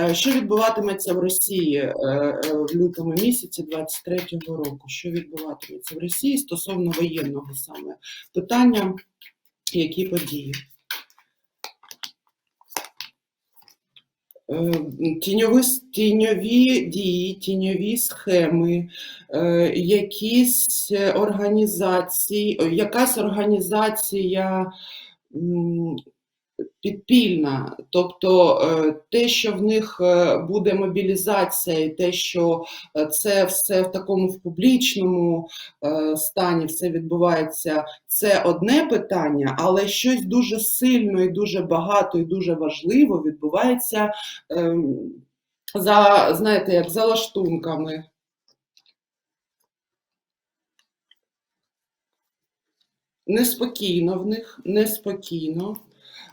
Е, Що відбуватиметься в Росії е, е, в лютому місяці 23-го року? Що відбуватиметься в Росії стосовно воєнного саме питання, які події? Тіньові, тіньові дії, тіньові схеми, якісь організації, якась організація підпільна, тобто е, те, що в них е, буде мобілізація, і те, що е, це все в такому в публічному стані все відбувається, це одне питання, але щось дуже сильно і дуже багато і дуже важливо відбувається ем, за, знаєте, як за лаштунками. Неспокійно в них, неспокійно.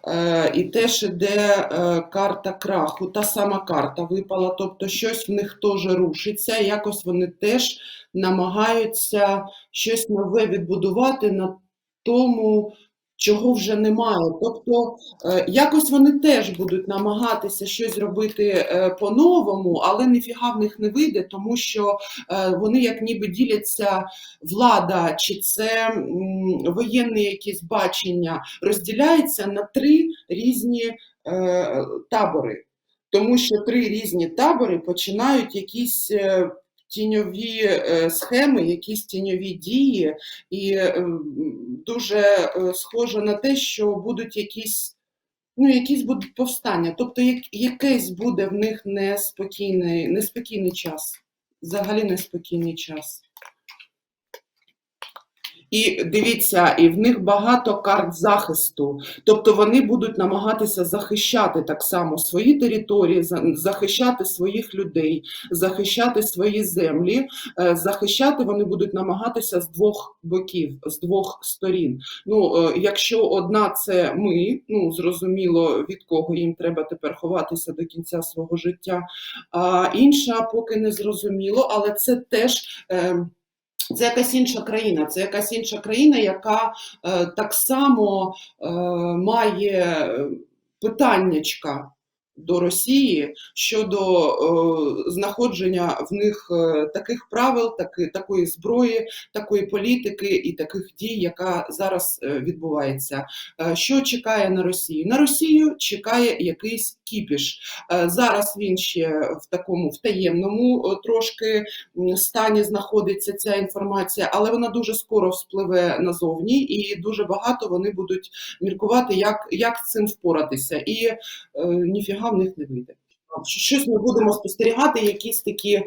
Е, і теж іде е, карта краху, та сама карта випала, тобто щось в них теж рушиться, якось вони теж намагаються щось нове відбудувати на тому, чого вже немає. Тобто е, якось вони теж будуть намагатися щось робити е, по-новому, але ніфіга в них не вийде, тому що е, вони як ніби діляться влада, чи це м, воєнне якесь бачення, розділяється на три різні табори. Тому що три різні табори починають якісь тіньові е, схеми, якісь тіньові дії, і е, дуже е, схоже на те, що будуть якісь. Ну, якісь будуть повстання, тобто як, якийсь буде в них неспокійний, неспокійний час, взагалі неспокійний час. І дивіться, і в них багато карт захисту. Тобто вони будуть намагатися захищати так само свої території, захищати своїх людей, захищати свої землі. Е, Захищати вони будуть намагатися з двох боків, з двох сторін. Ну, е, якщо одна це ми, ну зрозуміло, від кого їм треба тепер ховатися до кінця свого життя, а інша поки не зрозуміло, але це теж. Це якась інша країна, це якась інша країна, яка е, так само е, має е, питаннячка до Росії щодо е, знаходження в них е, таких правил, таки, такої зброї, такої політики і таких дій, яка зараз е, відбувається. Е, що чекає на Росію? На Росію чекає якийсь кіпіш. Зараз він ще в такому в таємному трошки стані знаходиться ця інформація, але вона дуже скоро вспливе назовні, і дуже багато вони будуть міркувати, як, як з цим впоратися. І е, ніфіга в них не вийде. Щось ми будемо спостерігати, якісь такі.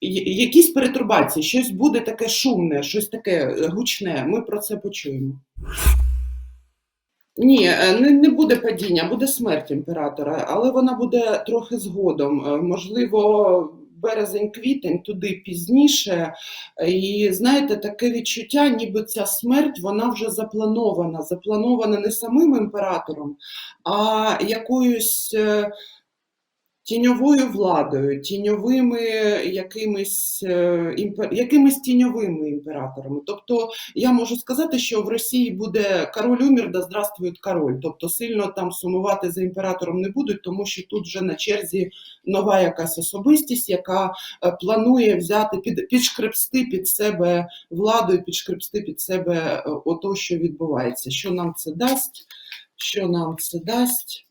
Якісь перетурбації, щось буде таке шумне, щось таке е, гучне. Ми про це почуємо. Ні, е, не, не буде падіння, буде смерть імператора, але вона буде трохи згодом. Е, Можливо, березень-квітень, туди пізніше. І знаєте, таке відчуття, ніби ця смерть вона вже запланована. Запланована не самим імператором, а якоюсь е, тіньовою владою, тіньовими якимись, е, якимись тіньовими імператорами. Тобто я можу сказати, що в Росії буде король умір, да здравствує король. Тобто сильно там сумувати за імператором не будуть, тому що тут вже на черзі нова якась особистість, яка е, планує взяти під підшкребсти під себе владу і підшкребсти під себе е, ото, що відбувається. Що нам це дасть? Що нам це дасть?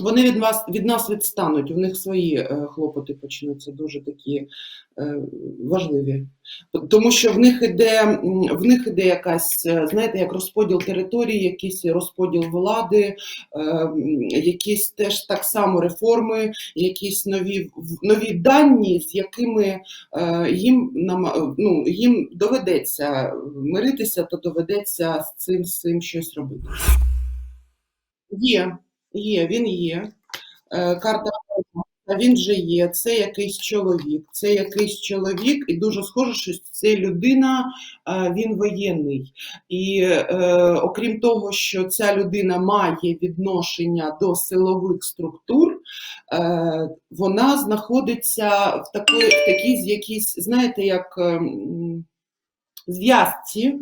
Вони від вас від нас відстануть, у них свої е, хлопоти почнуться дуже такі е, важливі. Тому що в них іде в них іде якась, е, знаєте, як розподіл території, якийсь розподіл влади, якісь теж так само реформи, якісь нові нові дані, з якими їм ну, їм доведеться миритися, то доведеться з цим, з цим щось робити. Є, є, він є. Е, Карта він же є, це якийсь чоловік, це якийсь чоловік, і дуже схоже, що це людина, е, він воєнний. І е, окрім того, що ця людина має відношення до силових структур, вона знаходиться в такій, в такій знаєте, як ем, зв'язці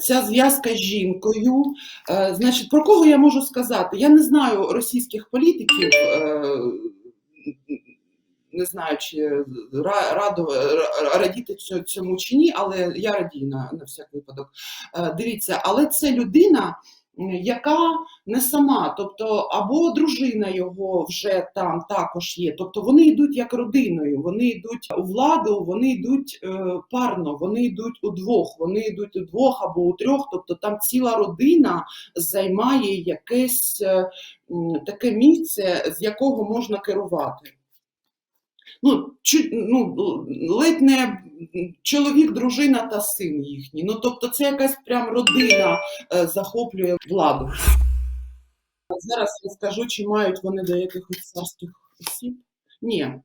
Ця зв'язка з жінкою. Е, Значить, про кого я можу сказати? Я не знаю російських політиків. е, Не знаю, чи ра- радо, ра- радіти цьому чи ні, але я радію на, на всяк випадок. Е, Дивіться, але це людина, яка не сама, тобто або дружина його вже там також є. Тобто вони йдуть як родиною, вони йдуть у владу, вони йдуть е, парно, вони йдуть удвох, вони йдуть удвох або у трьох. Тобто там ціла родина займає якесь е, таке місце, з якого можна керувати. Ну, чу- ну, ледь не чоловік, дружина та син їхній. Ну, тобто це якась прям родина е, захоплює владу. Зараз я скажу, чи мають вони до якихось царських осіб. Ні.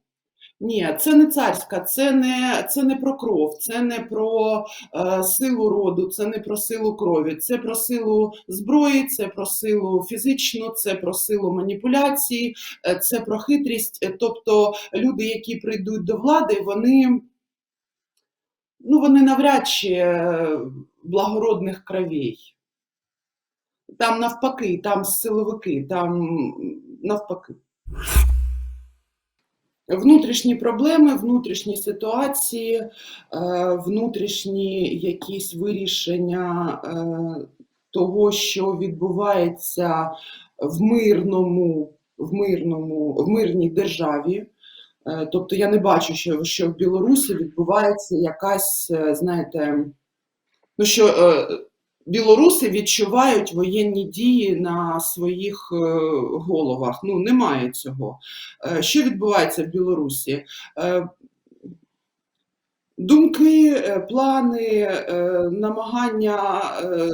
Ні, це не царська, це не, це не про кров, це не про е, силу роду, це не про силу крові, це про силу зброї, це про силу фізичну, це про силу маніпуляції, е, це про хитрість. Е, Тобто люди, які прийдуть до влади, вони, ну, вони навряд чи е, благородних кровей. Там навпаки, там силовики, там навпаки. Внутрішні проблеми, внутрішні ситуації, е, внутрішні якісь вирішення е, того, що відбувається в мирному, в мирному, в мирній державі. Е, Тобто я не бачу, що, що в Білорусі відбувається якась, е, знаєте, ну що е, білоруси відчувають воєнні дії на своїх е, головах. Ну, немає цього. Е, Що відбувається в Білорусі? Е, Думки, е, плани, е, намагання е,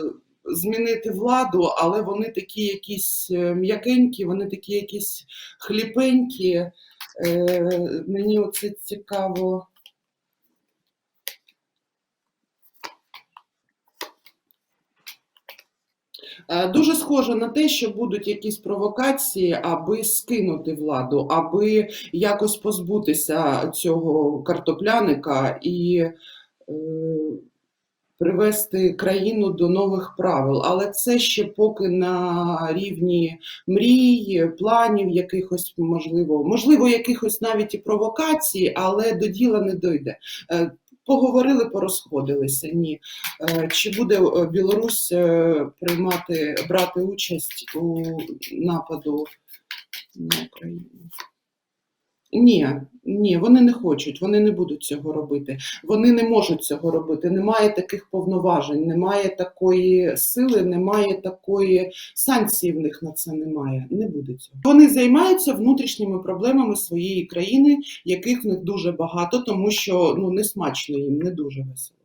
змінити владу, але вони такі якісь м'якенькі, вони такі якісь хліпенькі. Е, Мені оце цікаво. Е, Дуже схоже на те, що будуть якісь провокації, аби скинути владу, аби якось позбутися цього картопляника і е, привести країну до нових правил. Але це ще поки на рівні мрій, планів, якихось можливо, можливо, якихось навіть і провокацій, але до діла не дойде. Е, Поговорили, порозходилися. Ні. Е, Чи буде е, Білорусь приймати, брати участь у нападу на Україну? Ні, ні, вони не хочуть, вони не будуть цього робити. Вони не можуть цього робити. Немає таких повноважень, немає такої сили, немає такої санкції в них на це немає. Не буде цього. Вони займаються внутрішніми проблемами своєї країни, яких в них дуже багато, тому що ну не смачно їм, не дуже весело.